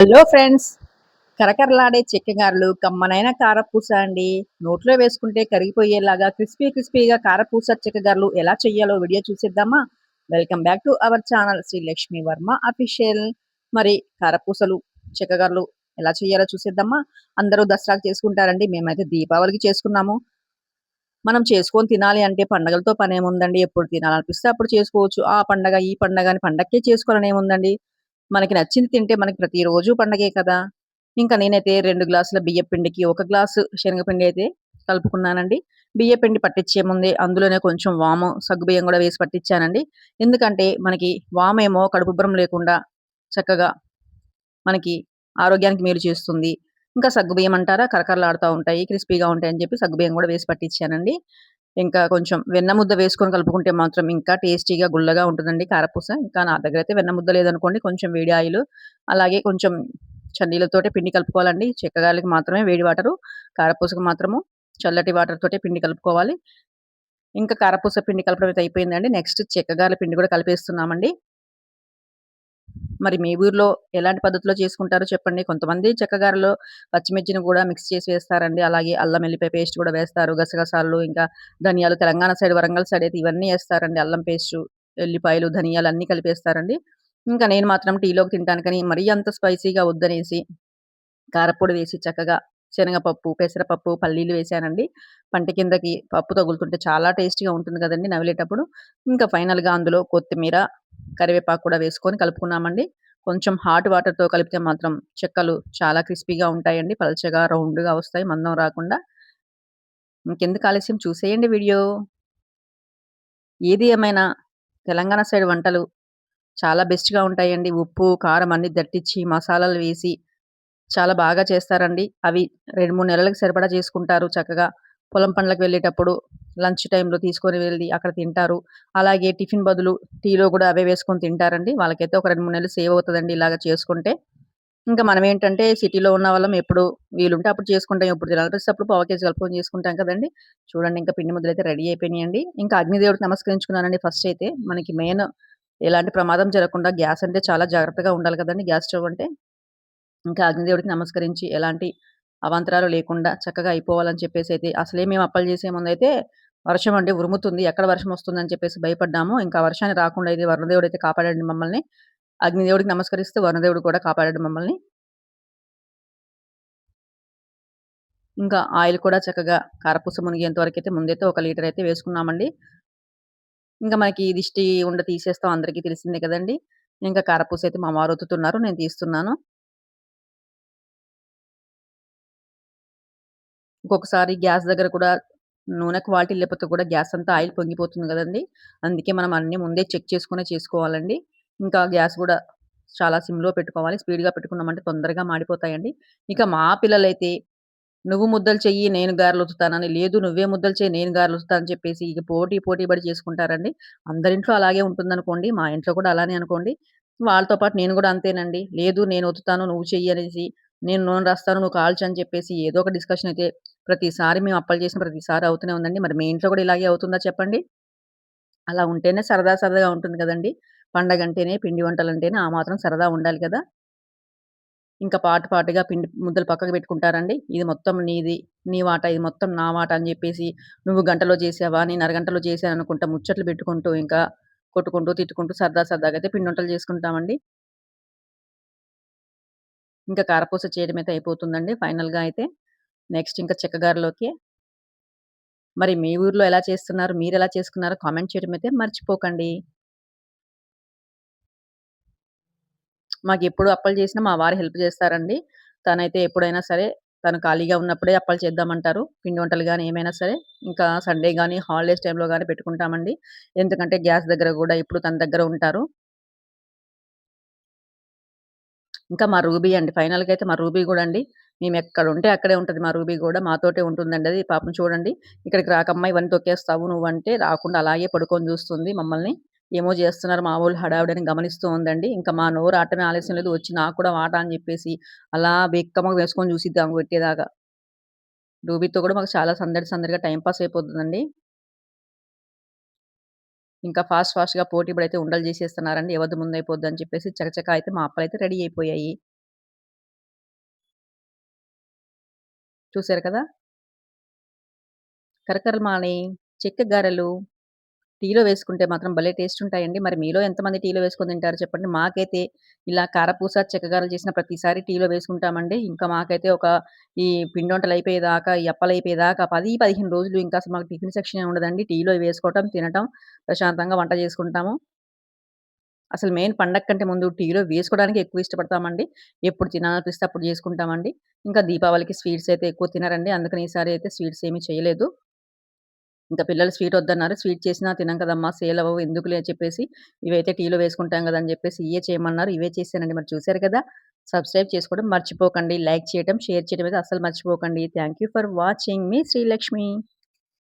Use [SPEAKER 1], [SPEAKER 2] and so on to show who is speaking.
[SPEAKER 1] Hello friends. కరకరలాడే చెక్కగారలు కమ్మనైన కారపూస అండి. నోట్లో వేసుకుంటే కరిగిపోయేలాగా క్రిస్పీ క్రిస్పీగా కారపూస చెక్కగారలు ఎలా చేయాలో వీడియో చూసేద్దామా? Welcome back to our channel Shri Lakshmi Varma official. మరి కారపూసలు చెక్కగారలు ఎలా చేయాలో చూసేద్దామా? అందరూ దసరాకు చేసుకుంటారండి. మేమైతే దీపావళికి చేసుకున్నాము. మనం చేసుకొని తినాలి అంటే పండగలతో పని ఏముందండి ఎప్పుడు తినాలనిపిస్తే అప్పుడు చేసుకోవచ్చు. ఆ పండగ ఈ పండగ అని పండగకే చేసుకోవాలని ఏముందండి మనకి నచ్చింది తింటే మనకి ప్రతిరోజు పండగే కదా. ఇంకా నేనైతే రెండు గ్లాసుల బియ్య పిండికి ఒక గ్లాసు శనగపిండి అయితే కలుపుకున్నానండి. బియ్య పిండి పట్టించే ముందే అందులోనే కొంచెం వాము సగ్గుబియ్యం కూడా వేసి పట్టించానండి. ఎందుకంటే మనకి వామేమో కడుపుబ్బరం లేకుండా చక్కగా మనకి ఆరోగ్యానికి మేలు చేస్తుంది. ఇంకా సగ్గుబియ్యం అంటారా? కరకరలాడుతూ ఉంటాయి క్రిస్పీగా ఉంటాయి అని చెప్పి సగ్గుబియ్యం కూడా వేసి పట్టించానండి. ఇంకా కొంచెం వెన్న ముద్ద వేసుకొని కలుపుకుంటే మాత్రం ఇంకా టేస్టీగా గుల్లగా ఉంటుందండి కారపూస. ఇంకా నా దగ్గర అయితే వెన్న ముద్ద లేదనుకోండి కొంచెం వేడి ఆయిల్ అలాగే కొంచెం చన్నీళ్ళతోటే పిండి కలుపుకోవాలండి. చెక్కగాలికి మాత్రమే వేడి వాటరు కారపూసకు మాత్రము చల్లటి వాటర్ తోటే పిండి కలుపుకోవాలి. ఇంకా కారపూస పిండి కలపడం అయితే అయిపోయిందండి. నెక్స్ట్ చెక్కగాల పిండి కూడా కలిపేస్తున్నామండి. మరి మీ ఊర్లో ఎలాంటి పద్ధతిలో చేసుకుంటారో చెప్పండి. కొంతమంది చెక్కగారలో పచ్చిమిర్చిని కూడా మిక్స్ చేసి వేస్తారండి. అలాగే అల్లం వెల్లిపాయ పేస్ట్ కూడా వేస్తారు. గసగసాలు ఇంకా ధనియాలు తెలంగాణ సైడ్ వరంగల్ సైడ్ అయితే ఇవన్నీ వేస్తారండి. అల్లం పేస్ట్ ఎల్లిపాయలు ధనియాలు అన్నీ కలిపేస్తారండి ఇంకా నేను మాత్రం టీలోకి తింటాను. కానీ మరీ అంత స్పైసీగా వద్దనేసి కారపొడి వేసి చక్కగా శనగపప్పు పెసరపప్పు పల్లీలు వేసానండి. పంట కిందకి పప్పు తగులుతుంటే చాలా టేస్టీగా ఉంటుంది కదండి నవిలేటప్పుడు. ఇంకా ఫైనల్గా అందులో కొత్తిమీర కరివేపాకు కూడా వేసుకొని కలుపుకున్నామండి. కొంచెం హాట్ వాటర్తో కలిపితే మాత్రం చెక్కలు చాలా క్రిస్పీగా ఉంటాయండి. పలచగా రౌండ్గా వస్తాయి. మందం రాకుండా. ఇంకెందుకు ఆలస్యం? చూసేయండి వీడియో. ఏది ఏమైనా తెలంగాణ సైడ్ వంటలు చాలా బెస్ట్గా ఉంటాయండి. ఉప్పు కారం అన్ని దట్టించి మసాలాలు వేసి చాలా బాగా చేస్తారండి. అవి రెండు మూడు నెలలకు సరిపడా చేసుకుంటారు చక్కగా. పొలం పనులకు వెళ్ళేటప్పుడు లంచ్ టైంలో తీసుకొని వెళ్ళి అక్కడ తింటారు. అలాగే టిఫిన్ బదులు టీలో కూడా అవే వేసుకొని తింటారండి. వాళ్ళకైతే ఒక రెండు మూడు నెలలు సేవ్ అవుతుందండి ఇలాగ చేసుకుంటే. ఇంకా మనం ఏంటంటే సిటీలో ఉన్న వాళ్ళం ఎప్పుడు వీలుంటే అప్పుడు చేసుకుంటాం. ఎప్పుడు తినాలనిపిస్తే అప్పుడు పావు కేజీ కలుపుకొని చేసుకుంటాం కదండి. చూడండి ఇంకా పిండి ముద్దలు అయితే రెడీ అయిపోయినాయండి. ఇంకా అగ్నిదేవుడికి నమస్కరించుకున్నానండి ఫస్ట్ అయితే. మనకి మెయిన్ ఎలాంటి ప్రమాదం జరగకుండా గ్యాస్ అంటే చాలా జాగ్రత్తగా ఉండాలి కదండి గ్యాస్ స్టవ్ అంటే. ఇంకా అగ్నిదేవుడికి నమస్కరించి ఎలాంటి అవాంతరాలు లేకుండా చక్కగా అయిపోవాలని చెప్పేసి అయితే అసలే మేము అప్పలు చేసే ముందైతే వర్షం అంటే ఉరుముతుంది. ఎక్కడ వర్షం వస్తుందని చెప్పేసి భయపడ్డాము. ఇంకా వర్షాన్ని రాకుండా అయితే వరుణదేవుడు అయితే కాపాడండి మమ్మల్ని. అగ్నిదేవుడికి నమస్కరిస్తే వరుణదేవుడు కూడా కాపాడాడు మమ్మల్ని. ఇంకా ఆయిల్ కూడా చక్కగా కారపూస మునిగేంత వరకు అయితే ముందైతే ఒక లీటర్ అయితే వేసుకున్నామండి. ఇంకా మనకి దిష్టి ఉండ తీసేస్తాం. అందరికీ తెలిసిందే కదండి. ఇంకా కారపూస అయితే మా వారు ఒత్తుతున్నారు. నేను తీస్తున్నాను. ఇంకొకసారి గ్యాస్ దగ్గర కూడా నూనె క్వాలిటీ లేకపోతే కూడా గ్యాస్ అంతా ఆయిల్ పొంగిపోతుంది కదండి. అందుకే మనం అన్ని ముందే చెక్ చేసుకునే చేసుకోవాలండి. ఇంకా గ్యాస్ కూడా చాలా సిమ్లో పెట్టుకోవాలి. స్పీడ్గా పెట్టుకున్నామంటే తొందరగా మాడిపోతాయండి. ఇక మా పిల్లలైతే నువ్వు ముద్దలు చెయ్యి నేను గారెలు వచ్చుతానని లేదు నువ్వే ముద్దలు చెయ్యి నేను గారెలు వస్తానని చెప్పేసి ఇక పోటీ పోటీ పడి చేసుకుంటారండి. అందరింట్లో అలాగే ఉంటుందనుకోండి. మా ఇంట్లో కూడా అలానే అనుకోండి. వాళ్ళతో పాటు నేను కూడా అంతేనండి. లేదు నేను వత్తుతాను నువ్వు చెయ్యి అనేసి నేను నూనె రాస్తాను నువ్వు కాల్చు అని చెప్పేసి ఏదో ఒక డిస్కషన్ అయితే ప్రతిసారి మేము అప్పలు చేసిన ప్రతిసారి అవుతూనే ఉందండి. మరి మీ ఇంట్లో కూడా ఇలాగే అవుతుందా చెప్పండి? అలా ఉంటేనే సరదా సరదాగా ఉంటుంది కదండి. పండగ అంటేనే పిండి వంటలు అంటేనే ఆ మాత్రం సరదా ఉండాలి కదా. ఇంకా పాటు పాటుగా పిండి ముద్దలు పక్కకు పెట్టుకుంటారండి. ఇది మొత్తం నీది నీ వాట ఇది మొత్తం నా వాట అని చెప్పేసి నువ్వు గంటలో చేసావా నేను అరగంటలో చేశాను అనుకుంటా ముచ్చట్లు పెట్టుకుంటూ ఇంకా కొట్టుకుంటూ తిట్టుకుంటూ సరదా సరదాగా అయితే పిండి వంటలు చేసుకుంటామండి. ఇంకా కారపూస చేయడం అయితే అయిపోతుందండి ఫైనల్గా అయితే. నెక్స్ట్ ఇంకా చెక్కగారలోకి. మరి మీ ఊర్లో ఎలా చేస్తున్నారు? మీరు ఎలా చేసుకున్నారో కామెంట్ చేయడం అయితే మర్చిపోకండి. మాకు ఎప్పుడు అప్పలు చేసినా మా వారు హెల్ప్ చేస్తారండి. తనైతే ఎప్పుడైనా సరే తను ఖాళీగా ఉన్నప్పుడే అప్పలు చేద్దామంటారు. పిండి వంటలు కానీ ఏమైనా సరే ఇంకా సండే కానీ హాలిడేస్ టైంలో కానీ పెట్టుకుంటామండి. ఎందుకంటే గ్యాస్ దగ్గర కూడా ఇప్పుడు తన దగ్గర ఉంటారు. ఇంకా మా రూబీ అండి ఫైనల్‌గా అయితే మా రూబీ గూడా అండి, మేము ఎక్కడ ఉంటే అక్కడే ఉంటది మా రూబీ గూడా. మాతోటే ఉంటుందండి అది. పాపం చూడండి, "ఇక్కడికి రాకమ్మా ఇవన్నీ తొక్కేస్తావు నువ్వంటే" రాకుండా అలాగే పడుకొని జూస్తుంది మమ్మల్ని. ఏమో జేస్తున్నారు మా వోళ్ళు హడావిడని గమనిస్తూ ఉందండి. ఇంకా మా నోరు ఆటమే ఆలస్యం లేదు. వచ్చి నాకు కూడా వాటా అని జెప్పేసి అలా బిక్కమొహం వేసుకొని జూసిద్ది ఆమె పెట్టేదాకా. రూబీతో కూడా మాకు చాలా సందడి సందడిగా టైమ్ పాస్ అయిపోతుందండి. ఇంకా ఫాస్ట్ ఫాస్ట్గా పోటీ పడైతే ఉండలు చేసేస్తున్నారండి ఎవరిది ముందైపోద్దు అని చెప్పేసి చకచక అయితే మా అప్పలు అయితే రెడీ అయిపోయాయి. చూశారు కదా? కరకరమాణి చెక్క గారెలు. టీలో వేసుకుంటే మాత్రం భలే టేస్ట్ ఉంటాయండి. మరి మీలో ఎంతమంది టీలో వేసుకొని తింటారు చెప్పండి. మాకైతే ఇలా కారపూస, చెక్కగారలు చేసిన ప్రతిసారి టీలో వేసుకుంటామండి. ఇంకా మాకైతే ఒక ఈ పిండొంటలయిపోయేదాకా, ఈ అప్పలయిపోయేదాకా 10, 15 రోజులు ఇంకా అసలు మాకు టిఫిన్ సెక్షన్ ఉండదండి. టీలో వేసుకోవటం, తినటం, ప్రశాంతంగా వంట చేసుకుంటాము. అసలు మెయిన్ పండగ కంటే ముందు టీలో వేసుకోవడానికి ఎక్కువ ఇష్టపడతామండి. ఎప్పుడు తినాలనిపిస్తే అప్పుడు చేసుకుంటామండి. ఇంకా దీపావళికి స్వీట్స్ అయితే ఎక్కువ తినరండి. అందుకని ఈసారి అయితే స్వీట్స్ ఏమీ చేయలేదు. ఇంకా పిల్లలు స్వీట్ వద్దన్నారు. స్వీట్ చేసినా తినం కదమ్మా! సేల్ అవ్వవు ఎందుకులే అని చెప్పేసి, ఇవైతే టీలో వేసుకుంటాం కదా అని చెప్పేసి ఇవే చేయమన్నారు. ఇవే చేశానండి. మరి చూసారు కదా! సబ్స్క్రైబ్ చేసుకోవడం మర్చిపోకండి. లైక్ చేయడం షేర్ చేయడం అయితే అసలు మర్చిపోకండి. Thank you for watching. Me Srilakshmi.